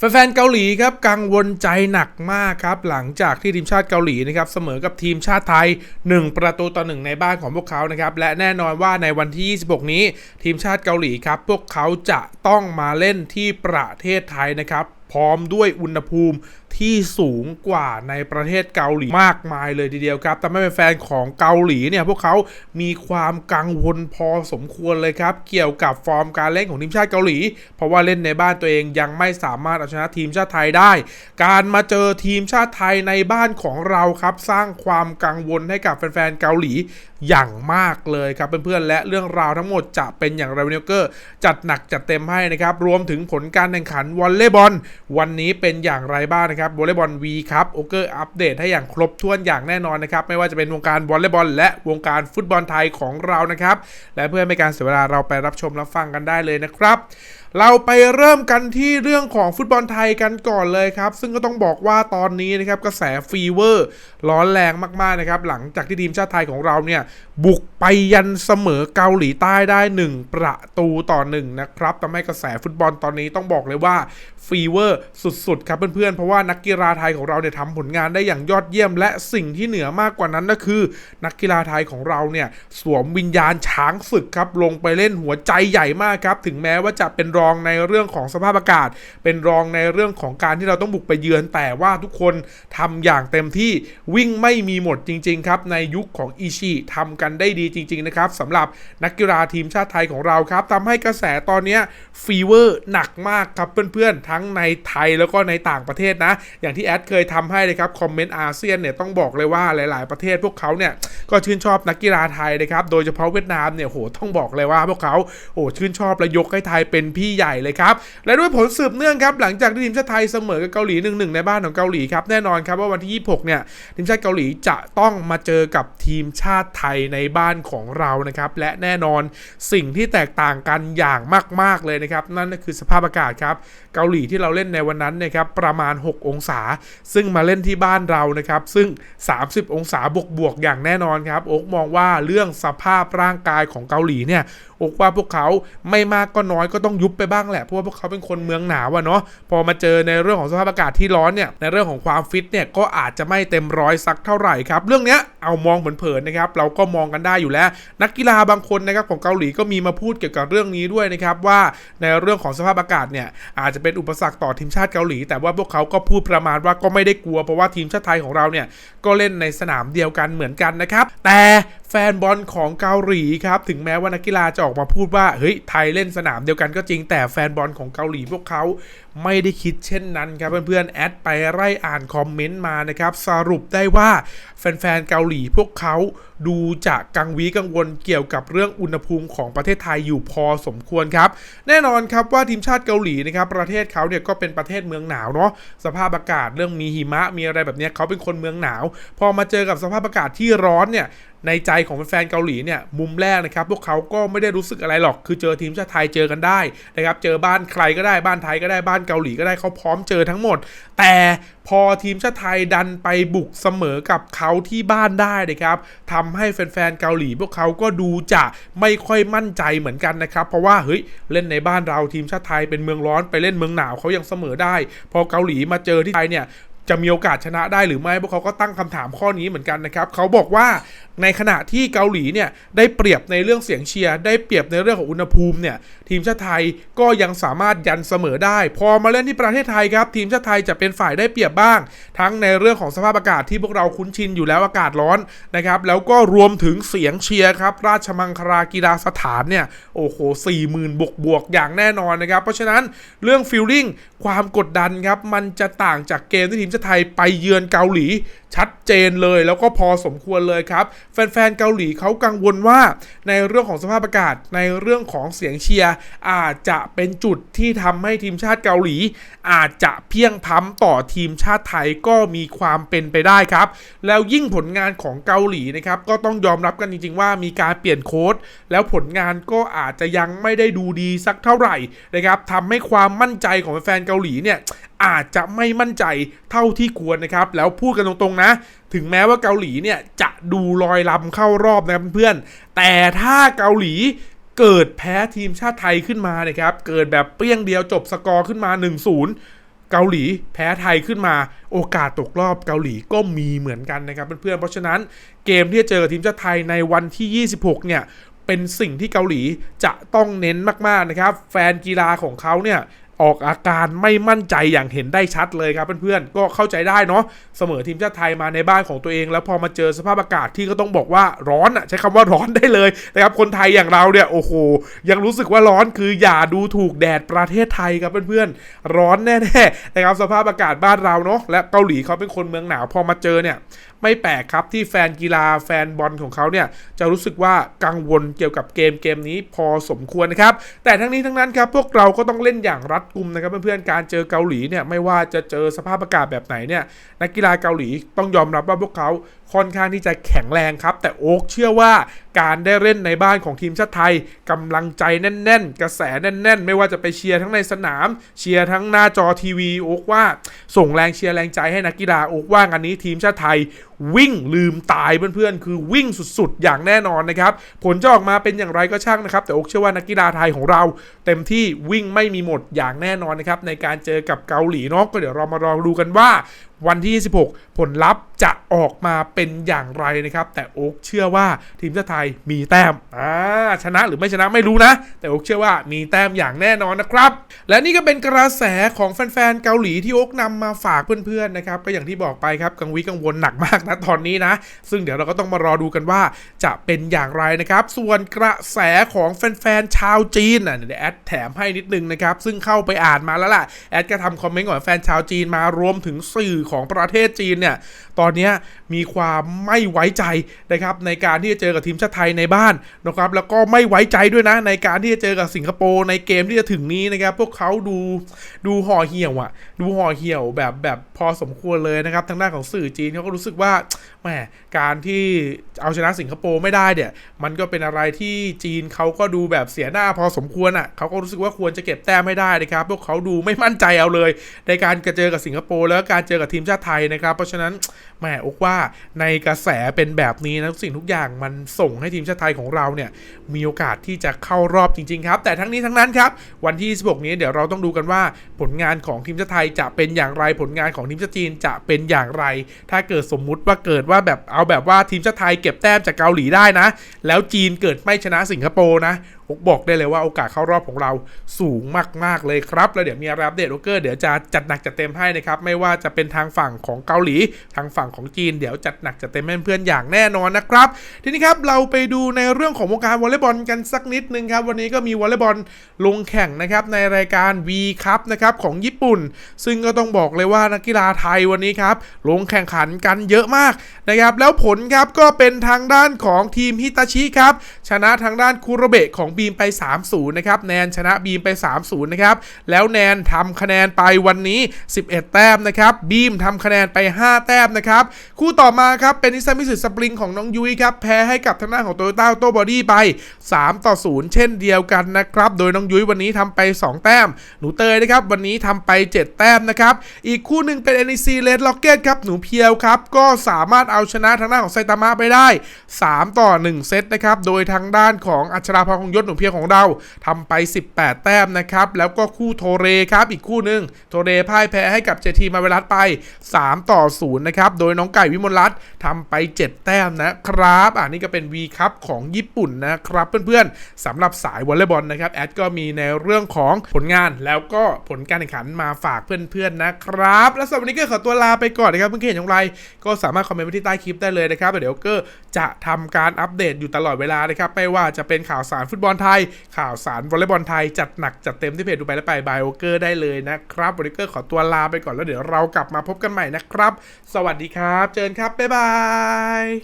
แฟนๆเกาหลีครับกังวลใจหนักมากครับ หลังจากที่ทีมชาติเกาหลีนะครับเสมอกับทีมชาติไทย 1 ประตูต่อหนึ่งในบ้านของพวกเขานะครับและแน่นอนว่าในวันที่ 26 นี้ ทีมชาติเกาหลีครับพวกเขาจะต้องมาเล่นที่ประเทศไทยนะครับพร้อมด้วยอุณหภูมิ ที่สูงกว่าในประเทศเกาหลีมากมายเลยทีเดียวครับทำให้แฟนของเกาหลีเนี่ยพวกเขามีความกังวลพอสมควรเลยครับ เกี่ยวกับฟอร์มการเล่นของทีมชาติเกาหลี เพราะว่าเล่นในบ้านตัวเองยังไม่สามารถเอาชนะทีมชาติไทยได้ การมาเจอทีมชาติไทยในบ้านของเราครับ สร้างความกังวลให้กับแฟนๆเกาหลีอย่างมากเลยครับเพื่อนๆและเรื่องราวทั้งหมดจะเป็นอย่างไรวันนี้ก็จัดหนักจัดเต็มให้นะครับรวมถึงผลการแข่งขันวอลเลย์บอลวันนี้เป็นอย่างไรบ้างนะครับวอลเลย์บอลวีครับโอเกอร์อัปเดตให้อย่างครบถ้วนอย่างแน่นอนนะครับ ไม่ว่าจะเป็นวงการวอลเลย์บอลและวงการฟุตบอลไทยของเรานะครับ และเพื่อไม่ให้การเสียเวลาเราไปรับชมรับฟังกันได้เลยนะครับเราไปเริ่มกันที่เรื่องของฟุตบอลไทยกันก่อนเลยครับ ซึ่งก็ต้องบอกว่าตอนนี้นะครับกระแสฟีเวอร์ ร้อนแรงมากๆนะครับ หลังจากที่ทีมชาติไทยของเราเนี่ยบุกไปยันเสมอเกาหลีใต้ได้ 1 ประตูต่อ 1 นะครับทำให้กระแสฟุตบอลตอนนี้ต้องบอกเลยว่าฟีเวอร์สุด ๆ ครับเพื่อน ๆ เพราะว่านักกีฬาไทยของเราเนี่ยทำผลงานได้อย่างยอดเยี่ยม และสิ่งที่เหนือมากกว่านั้นก็คือ นักกีฬาไทยของเราเนี่ยสวมวิญญาณช้างศึกครับลงไปเล่นหัวใจใหญ่มากครับ ถึงแม้ว่าจะเป็นรองในเรื่องของสภาพอากาศ เป็นรองในเรื่องของการที่เราต้องบุกไปเยือน แต่ว่าทุกคนทำอย่างเต็มที่วิ่งไม่มีหมดจริง ๆ ครับในยุคของอิชิทำกันได้ดีจริง ๆ นะครับสำหรับนักกีฬาทีมชาติไทยของเราครับทำให้กระแสตอนนี้ฟีเวอร์หนักมากครับเพื่อนๆ ทั้งในไทยแล้วก็ในต่างประเทศนะ อย่างที่แอดเคยทำให้เลยครับคอมเมนต์อาเซียนเนี่ยต้องบอกเลยว่าหลาย ๆ ประเทศพวกเขาเนี่ยก็ชื่นชอบนักกีฬาไทยนะครับโดยเฉพาะเวียดนามเนี่ยโหต้องบอกเลยว่าพวกเขาโอ้ชื่นชอบและยกให้ไทยเป็นพี่ใหญ่เลยครับและด้วยผลสืบเนื่องครับหลังจากที่ทีมชาติไทยเสมอกับเกาหลีหนึ่งหนึ่งในบ้านของเกาหลีครับแน่นอนครับว่าวันที่ 26 เนี่ยทีมชาติเกาหลีจะต้องมาเจอกับทีมชาติไทยในบ้านของเรานะครับ และแน่นอนสิ่งที่แตกต่างกันอย่างมาก ๆ เลยนะครับ นั่นก็คือสภาพอากาศครับ เกาหลีที่เราเล่นในวันนั้นนะครับประมาณ 6 องศา ซึ่งมาเล่นที่บ้านเรานะครับ ซึ่ง 30 องศาบวกๆอย่างแน่นอนครับโอ๊กมองว่าเรื่องสภาพร่างกายของเกาหลีเนี่ยอกว่าพวกเขาไม่มากก็น้อยก็ต้องยุบไปบ้างแหละเพราะว่าพวกเขาเป็นคนเมืองหนาวอะเนาะพอมาเจอในเรื่องของสภาพอากาศที่ร้อนเนี่ยในเรื่องของความฟิตเนี่ยก็อาจจะไม่เต็มร้อยสักเท่าไหร่ครับเรื่องเนี้ยเอามองเผินๆนะครับเราก็มองกันได้อยู่แล้ว นักกีฬาบางคนนะครับของเกาหลีก็มีมาพูดเกี่ยวกับเรื่องนี้ด้วยนะครับว่าในเรื่องของสภาพอากาศเนี่ยอาจจะเป็นอุปสรรคต่อทีมชาติเกาหลี แต่ว่าพวกเขาก็พูดประมาณว่าก็ไม่ได้กลัวเพราะว่าทีมชาติไทยของเราเนี่ยก็เล่นในสนามเดียวกันเหมือนกันนะครับแต่แฟนบอลของเกาหลีครับถึงแม้ว่านักกีฬาจะออกมาพูดว่าเฮ้ยไทยเล่นสนามเดียวกันก็จริงแต่แฟนบอลของเกาหลีพวกเขาไม่ได้คิดเช่นนั้นครับเพื่อนๆแอดไปไล่อ่านคอมเมนต์มานะครับสรุปได้ว่าแฟนๆเกาหลีพวกเขาดูจะกังวีกังวลเกี่ยวกับเรื่องอุณหภูมิของประเทศไทยอยู่พอสมควรครับ แน่นอนครับว่าทีมชาติเกาหลีนะครับประเทศเขาเนี่ยก็เป็นประเทศเมืองหนาวเนาะสภาพอากาศเรื่องมีหิมะมีอะไรแบบนี้เขาเป็นคนเมืองหนาว พอมาเจอกับสภาพอากาศที่ร้อนเนี่ยในใจของแฟนเกาหลีเนี่ยมุมแรกนะครับพวกเขาก็ไม่ได้รู้สึกอะไรหรอกคือเจอทีมชาติไทยเจอกันได้นะครับเจอบ้านใครก็ได้บ้านไทยก็ได้บ้านเกาหลีก็ได้เขาพร้อมเจอทั้งหมด แต่พอทีมชาติไทยดันไปบุกเสมอกับเขาที่บ้านได้นะครับทำให้แฟนๆเกาหลีพวกเขาก็ดูจะไม่ค่อยมั่นใจเหมือนกันนะครับ เพราะว่าเฮ้ยเล่นในบ้านเราทีมชาติไทยเป็นเมืองร้อนไปเล่นเมืองหนาวเขายังเสมอได้ พอเกาหลีมาเจอที่ไทยเนี่ย จะมีโอกาสชนะได้หรือไม่พวกเขาก็ตั้งคำถามข้อนี้เหมือนกันนะครับเขาบอกว่าในขณะที่เกาหลีเนี่ยได้เปรียบในเรื่องเสียงเชียร์ได้เปรียบในเรื่องของอุณหภูมิเนี่ยทีมชาติไทยก็ยังสามารถยันเสมอได้ พอมาเล่นที่ประเทศไทยครับ ทีมชาติไทยจะเป็นฝ่ายได้เปรียบบ้าง ทั้งในเรื่องของสภาพอากาศที่พวกเราคุ้นชินอยู่แล้วอากาศร้อนนะครับแล้วก็รวมถึงเสียงเชียร์ครับราชมังคลากีฬาสถานเนี่ยโอ้โหสี่หมื่นบวกบวกอย่างแน่นอนนะครับเพราะฉะนั้นเรื่องฟิลลิ่งความกดดันครับมันจะต่างจากเกมที่ทีมชาติไทยไปเยือนเกาหลี ชัดเจนเลยแล้วก็พอสมควรเลยครับ แฟนๆเกาหลีเขากังวลว่าในเรื่องของสภาพอากาศในเรื่องของเสียงเชียร์อาจจะเป็นจุดที่ทำให้ทีมชาติเกาหลี อาจจะเพียงพ้ำต่อทีมชาติไทยก็มีความเป็นไปได้ครับ แล้วยิ่งผลงานของเกาหลีนะครับก็ต้องยอมรับกันจริงๆ ว่ามีการเปลี่ยนโค้ดแล้วผลงานก็อาจจะยังไม่ได้ดูดีสักเท่าไหร่นะครับทำให้ความมั่นใจของแฟนเกาหลีเนี่ยอาจจะไม่มั่นใจเท่าที่ควรนะครับ แล้วพูดกันตรงๆนะ ถึงแม้ว่าเกาหลีเนี่ยจะดูลอยลำเข้ารอบนะครับเพื่อนๆแต่ถ้าเกาหลีเกิดแพ้ทีมชาติไทยขึ้นมานะครับ เกิดแบบเปรี้ยงเดียวจบสกอร์ขึ้นมา 1-0เกาหลีแพ้ไทยขึ้นมาโอกาสตกรอบเกาหลีก็มีเหมือนกันนะครับเพื่อนๆเพราะฉะนั้นเกมที่จะเจอกับทีมชาติไทยในวันที่ 26 เนี่ยเป็นสิ่งที่เกาหลีจะต้องเน้นมากๆนะครับ แฟนกีฬาของเขาเนี่ย ออกอาการไม่มั่นใจอย่างเห็นได้ชัดเลยครับเพื่อนๆก็เข้าใจได้เนาะเสมอทีมชาติไทยมาในบ้านของตัวเอง แล้วพอมาเจอสภาพอากาศที่ก็ต้องบอกว่าร้อนอะใช้คำว่าร้อนได้เลยนะครับคนไทยอย่างเราเนี่ยโอ้โหยังรู้สึกว่าร้อนคืออย่าดูถูกแดดประเทศไทยครับเพื่อนๆร้อนแน่ๆนะครับสภาพอากาศบ้านเราเนาะและเกาหลีเขาเป็นคนเมืองหนาวพอมาเจอเนี่ย ไม่แปลกครับที่แฟนกีฬาแฟนบอลของเขาเนี่ยจะรู้สึกว่ากังวลเกี่ยวกับเกมเกมนี้พอสมควรนะครับ แต่ทั้งนี้ทั้งนั้นครับพวกเราก็ต้องเล่นอย่างรัดกุมนะครับเพื่อนๆการเจอเกาหลีเนี่ยไม่ว่าจะเจอสภาพอากาศแบบไหนเนี่ยนักกีฬาเกาหลีต้องยอมรับว่าพวกเขาค่อนข้างที่จะแข็งแรงครับ แต่โอ๊กเชื่อว่าการได้เล่นในบ้านของทีมชาติไทยกำลังใจแน่น ๆ กระแสแน่น ๆ ไม่ว่าจะไปเชียร์ทั้งในสนาม เชียร์ทั้งหน้าจอทีวีโอ๊กว่าส่งแรงเชียร์แรงใจให้นักกีฬาโอ๊กว่างานนี้ทีมชาติไทยวิ่งลืมตายเพื่อนๆ คือวิ่งสุดๆ อย่างแน่นอนนะครับ ผลจะออกมาเป็นอย่างไรก็ช่างนะครับ แต่อกเชื่อว่านักกีฬาไทยของเรา เต็มที่วิ่งไม่มีหมดอย่างแน่นอนนะครับ ในการเจอกับเกาหลีเนาะก็เดี๋ยวเรามารอดูกันว่าวันที่ 26 ผลลัพธ์จะออกมาเป็นอย่างไรนะครับ แต่โอ๊กเชื่อว่าทีมชาติไทยมีแต้มอ่าชนะหรือไม่ชนะไม่รู้นะ แต่โอ๊กเชื่อว่ามีแต้มอย่างแน่นอนนะครับ และนี่ก็เป็นกระแสของแฟนๆเกาหลีที่โอ๊กนำมาฝากเพื่อนๆนะครับก็อย่างที่บอกไปครับกังวิกังวลหนักมากนะตอนนี้นะ ซึ่งเดี๋ยวเราก็ต้องมารอดูกันว่าจะเป็นอย่างไรนะครับ ส่วนกระแสของแฟนๆชาวจีนน่ะเดี๋ยวแอดแถมให้นิดนึงนะครับซึ่งเข้าไปอ่านมาแล้วล่ะแอดก็ทำคอมเมนต์ของแฟนชาวจีนมารวมถึงสื่อของประเทศจีนเนี่ยตอนนี้มีความไม่ไว้ใจนะครับในการที่จะเจอกับทีมชาติไทยในบ้านนะครับแล้วก็ไม่ไว้ใจด้วยนะในการที่จะเจอกับสิงคโปร์ในเกมที่จะถึงนี้นะครับพวกเขาดูดูห่อเหี่ยวอะดูห่อเหี่ยวแบบแบบพอสมควรเลยนะครับทางด้านของสื่อจีนเขาก็รู้สึกว่าแหมการที่เอาชนะสิงคโปร์ไม่ได้เนี่ยมันก็เป็นอะไรที่จีนเขาก็ดูแบบเสียหน้าพอสมควรอะเขาก็รู้สึกว่าควรจะเก็บแต้มไม่ได้นะครับพวกเขาดูไม่มั่นใจเอาเลย ในการเจอกับสิงคโปร์แล้วก็การเจอกับทีีมชาติไทยนะครับ เพราะฉะนั้นแหมอกว่าในกระแสเป็นแบบนี้นะทุกสิ่งทุกอย่างมันส่งให้ทีมชาติไทยของเราเนี่ยมีโอกาสที่จะเข้ารอบจริงๆครับ แต่ทั้งนี้ทั้งนั้นครับ วันที่ 16 นี้เดี๋ยวเราต้องดูกันว่าผลงานของทีมชาติไทยจะเป็นอย่างไรผลงานของทีมชาติจีนจะเป็นอย่างไร ถ้าเกิดสมมุติว่าเกิดว่าแบบเอาแบบว่าทีมชาติไทยเก็บแต้มจากเกาหลีได้นะ แล้วจีนเกิดไม่ชนะสิงคโปร์นะผมบอกได้เลยว่าโอกาสเข้ารอบของเราสูงมากๆเลยครับ แล้วเดี๋ยวมีอัปเดตโอเกอร์เดี๋ยวจะจัดหนักจัดเต็มให้นะครับ ไม่ว่าจะเป็นทางฝั่งของเกาหลี ทางฝั่งของจีน เดี๋ยวจัดหนักจัดเต็มให้เพื่อนๆอย่างแน่นอนนะครับ ทีนี้ครับเราไปดูในเรื่องของวงการวอลเลย์บอลกันสักนิดนึงครับ วันนี้ก็มีวอลเลย์บอลลงแข่งนะครับในรายการ V คัพนะครับของญี่ปุ่น ซึ่งก็ต้องบอกเลยว่านักกีฬาไทยวันนี้ครับลงแข่งขันกันเยอะมากนะครับแล้วผลครับก็เป็นทางด้านของทีมฮิตาชิครับชนะทางด้านคูโรเบะของบีมไป 3-0 นะครับ แนนชนะบีมไป 3-0 นะครับ แล้วแนนทำคะแนนไปวันนี้ 11 แต้มนะครับ บีมทำคะแนนไป 5 แต้มนะครับ คู่ต่อมาครับ เป็นนิสซามิสึสปริงของน้องยุ้ยครับ แพ้ให้กับทางด้านของโตโยต้าโตบอดี้ไป 3 ต่อ 0 เช่นเดียวกันนะครับ โดยน้องยุ้ยวันนี้ทำไป 2 แต้ม หนูเตยนะครับ วันนี้ทำไป 7 แต้มนะครับ อีกคู่หนึ่งเป็น NEC Red Rocket ครับ หนูเพียวครับ ก็สามารถเอาชนะทางด้านของไซตามะไปได้ 3 ต่อ 1 เซตนะครับ โดยทางด้านของอัชราพรคงยศหนูเพียวของเราทำไป 18 แต้มนะครับ แล้วก็คู่โทเรครับอีกคู่หนึ่งโทเรพ่ายแพ้ให้กับเจทีมาเวลัสไป 3 ต่อ 0 นะครับ โดยน้องไก่วิมลรัตน์ทำไป 7 แต้มนะครับอ่านี่ก็เป็น V คัพของญี่ปุ่นนะครับเพื่อนๆสำหรับสายวอลเลย์บอลนะครับแอดก็มีในเรื่องของผลงานแล้วก็ผลการแข่งขันมาฝากเพื่อนๆนะครับ และสำหรับวันนี้ก็ขอตัวลาไปก่อนนะครับเพื่อนๆเห็นอย่างไร ก็สามารถคอมเมนต์ไว้ที่ใต้คลิปได้เลยนะครับเดี๋ยวก็จะทำการอัปเดตอยู่ตลอดเวลานะครับไม่ว่าจะเป็นข่าวสารฟุตบอลลไทย ข่าวสารวอลเลย์บอลไทย จัดหนักจัดเต็มที่เพจดูไปและไปบายโอเกอร์ได้เลยนะครับวันนี้ก็ขอตัวลาไปก่อนแล้วเดี๋ยวเรากลับมาพบกันใหม่นะครับ สวัสดีครับ เจอกันครับ บ๊ายบาย